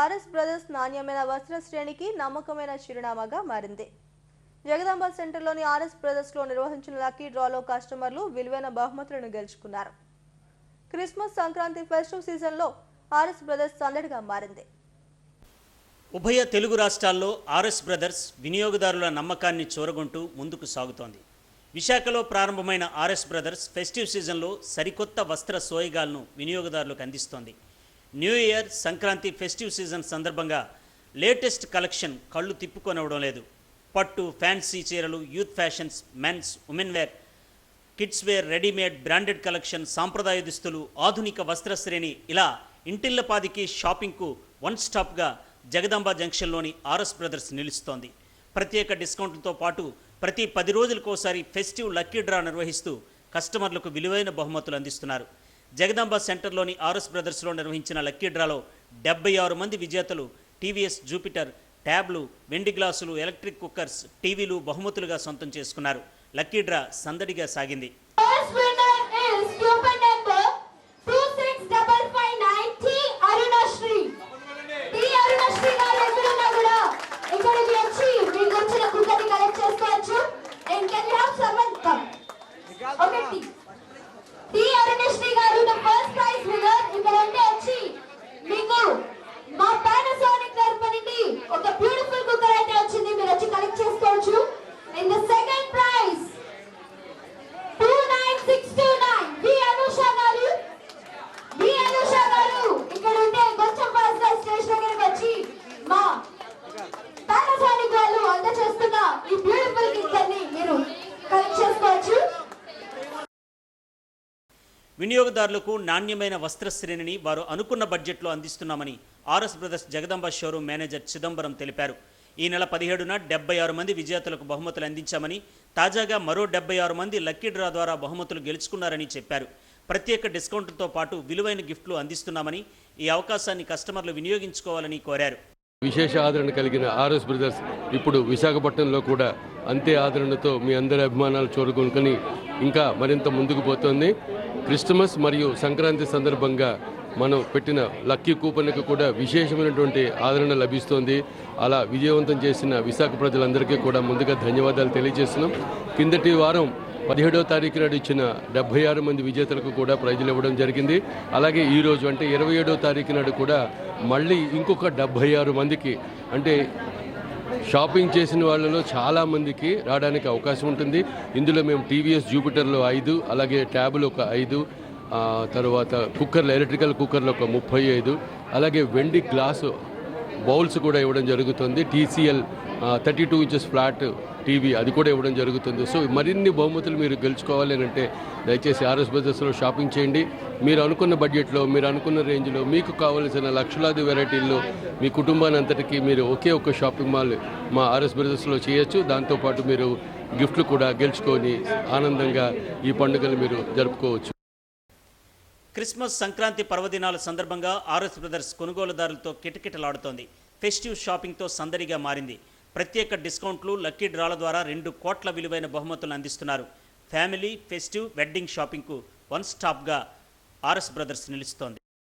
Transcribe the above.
RS brothers నాణ్యమైన వస్త్ర శ్రేణికి నమ్మకమైన చిరునామాగా మారింది. జగదాంబ సెంటర్లోని ఆర్ఎస్ బ్రదర్స్లో నిర్వహించిన లక్కీ డ్రాలో కస్టమర్లు విలువైన బహుమతులను గెలుచుకున్నారు. క్రిస్మస్ సంక్రాంతి ఫెస్టివ్ సీజన్లో ఆర్ఎస్ బ్రదర్స్ సందడిగా మారింది. ఉభయ తెలుగు రాష్ట్రాల్లో ఆర్ఎస్ బ్రదర్స్ వినియోగదారుల నమ్మకాన్ని చూరగొంటూ ముందుకు సాగుతోంది. విశాఖలో ప్రారంభమైన ఆర్ఎస్ బ్రదర్స్ ఫెస్టివ్ సీజన్లో సరికొత్త వస్త్ర సోయగాలను వినియోగదారులకు అందిస్తోంది. New year Sankranti festive season సందర్భంగా లేటెస్ట్ కలెక్షన్ కళ్ళు తిప్పుకొనవడం లేదు. పట్టు ఫ్యాన్సీ చీరలు youth fashions mens women wear kids wear readymade branded collection సాంప్రదాయ దుస్తులు ఆధునిక వస్త్ర శ్రేణి ఇలా ఇంటిల్లపాదికి షాపింగ్కు వన్ స్టాప్గా జగదాంబ జంక్షన్లోని ఆర్ఎస్ బ్రదర్స్ నిలుస్తోంది. ప్రత్యేక డిస్కౌంట్లతో పాటు ప్రతి పది రోజులకోసారి ఫెస్టివ్ లక్కీ డ్రా నిర్వహిస్తూ కస్టమర్లకు విలువైన బహుమతులు అందిస్తున్నారు. జగదాంబ సెంటర్లోని ఆర్ఎస్ బ్రదర్స్లో నిర్వహించిన లక్కీ డ్రాలో డెబ్బై ఆరు మంది విజేతలు టీవీఎస్ జూపిటర్ ట్యాబ్లు వెండి గ్లాసులు ఎలక్ట్రిక్ కుక్కర్స్ టీవీలు బహుమతులుగా సొంతం చేసుకున్నారు. లక్కీ డ్రా సందడిగా సాగింది. Winner is coupon number 26559 T Arunashri. T Arunashri గారు అరుణశ్రీ గారు ద ఫస్ట్ ప్రైజ్ విన్నర్ ఇక్కడ ఉంటే వచ్చి మీకు మా పానాసోనిక్ తరపు నుండి ఒక బ్యూటిఫుల్ కుక్కర్ అయితే వచ్చింది మీరు వచ్చి కలెక్ట్ చేసుకోవచ్చు the second prize two nine six two nine V Anusha గారు వి అనుష గారు ఇక్కడ ఉంటే కొంచెం ఫాస్ట్ స్టేజ్ దగ్గరికి వచ్చి మా పానాసోనిక్ వాళ్ళు అందజేస్తున్న ఈ బ్యూటిఫుల్ కుక్కర్ని మీరు కలెక్ట్ చేసుకోవచ్చు వినియోగదారులకు నాణ్యమైన వస్త్ర శ్రేణిని వారు అనుకున్న బడ్జెట్లో అందిస్తున్నామని RS brothers Jagadamba showroom manager Chidambaram తెలిపారు. ఈ నెల పదిహేడున డెబ్బై ఆరు మంది విజేతలకు బహుమతులు అందించామని తాజాగా మరో డెబ్బై ఆరు మంది లక్కీ డ్రా ద్వారా బహుమతులు గెలుచుకున్నారని చెప్పారు. ప్రత్యేక డిస్కౌంట్లతో పాటు విలువైన గిఫ్ట్లు అందిస్తున్నామని ఈ అవకాశాన్ని కస్టమర్లు వినియోగించుకోవాలని కోరారు. విశేష ఆదరణ కలిగిన ఆర్ఎస్ బ్రదర్స్ ఇప్పుడు విశాఖపట్నంలో కూడా అంతే ఆదరణతో మీ అందరి అభిమానాలు చూరగొనుకొని ఇంకా మరింత ముందుకు పోతోంది. క్రిస్టమస్ మరియు సంక్రాంతి సందర్భంగా మనం పెట్టిన లక్కీ కూపన్కి కూడా విశేషమైనటువంటి ఆదరణ లభిస్తోంది. అలా విజయవంతం చేసిన విశాఖ ప్రజలందరికీ కూడా ముందుగా ధన్యవాదాలు తెలియజేస్తున్నాం. కిందటి వారం పదిహేడవ తారీఖు నాడు ఇచ్చిన డెబ్బై ఆరు మంది విజేతలకు కూడా ప్రైజులు ఇవ్వడం జరిగింది. అలాగే ఈరోజు అంటే ఇరవై ఏడవ తారీఖు నాడు కూడా మళ్ళీ ఇంకొక డెబ్బై ఆరు మందికి అంటే షాపింగ్ చేసిన వాళ్ళలో చాలా మందికి రావడానికి అవకాశం ఉంటుంది. ఇందులో మేము టీవీఎస్ జూపిటర్లో ఐదు అలాగే ట్యాబ్లు ఒక ఐదు తర్వాత కుక్కర్లు ఎలక్ట్రికల్ కుక్కర్లు ఒక ముప్పై ఐదు అలాగే వెండి గ్లాసు బౌల్స్ కూడా ఇవ్వడం జరుగుతుంది. TCL thirty two inches flat TV అది కూడా ఇవ్వడం జరుగుతుంది. సో మరిన్ని బహుమతులు మీరు గెలుచుకోవాలి అని అంటే దయచేసి ఆర్ఎస్ బజర్స్లో షాపింగ్ చేయండి. మీరు అనుకున్న బడ్జెట్లో మీరు అనుకున్న రేంజ్లో మీకు కావలసిన లక్షలాది వెరైటీల్లో మీ కుటుంబాన్ని అంతటికీ మీరు ఒకే ఒక షాపింగ్ మాల్ మా ఆర్ఎస్ బ్రదర్స్లో చేయొచ్చు. దాంతోపాటు మీరు గిఫ్ట్లు కూడా గెలుచుకొని ఆనందంగా ఈ పండుగను మీరు జరుపుకోవచ్చు. క్రిస్మస్ సంక్రాంతి పర్వదినాల సందర్భంగా ఆర్ఎస్ బ్రదర్స్ కొనుగోలుదారులతో కిటకిటలాడుతోంది. ఫెస్టివ్ షాపింగ్తో సందడిగా మారింది. ప్రత్యేక డిస్కౌంట్లు లక్కీ డ్రాల ద్వారా రెండు కోట్ల విలువైన బహుమతులు అందిస్తున్నారు. ఫ్యామిలీ ఫెస్టివ్ వెడ్డింగ్ షాపింగ్కు వన్ స్టాప్గా ఆర్ఎస్ బ్రదర్స్ నిలుస్తోంది.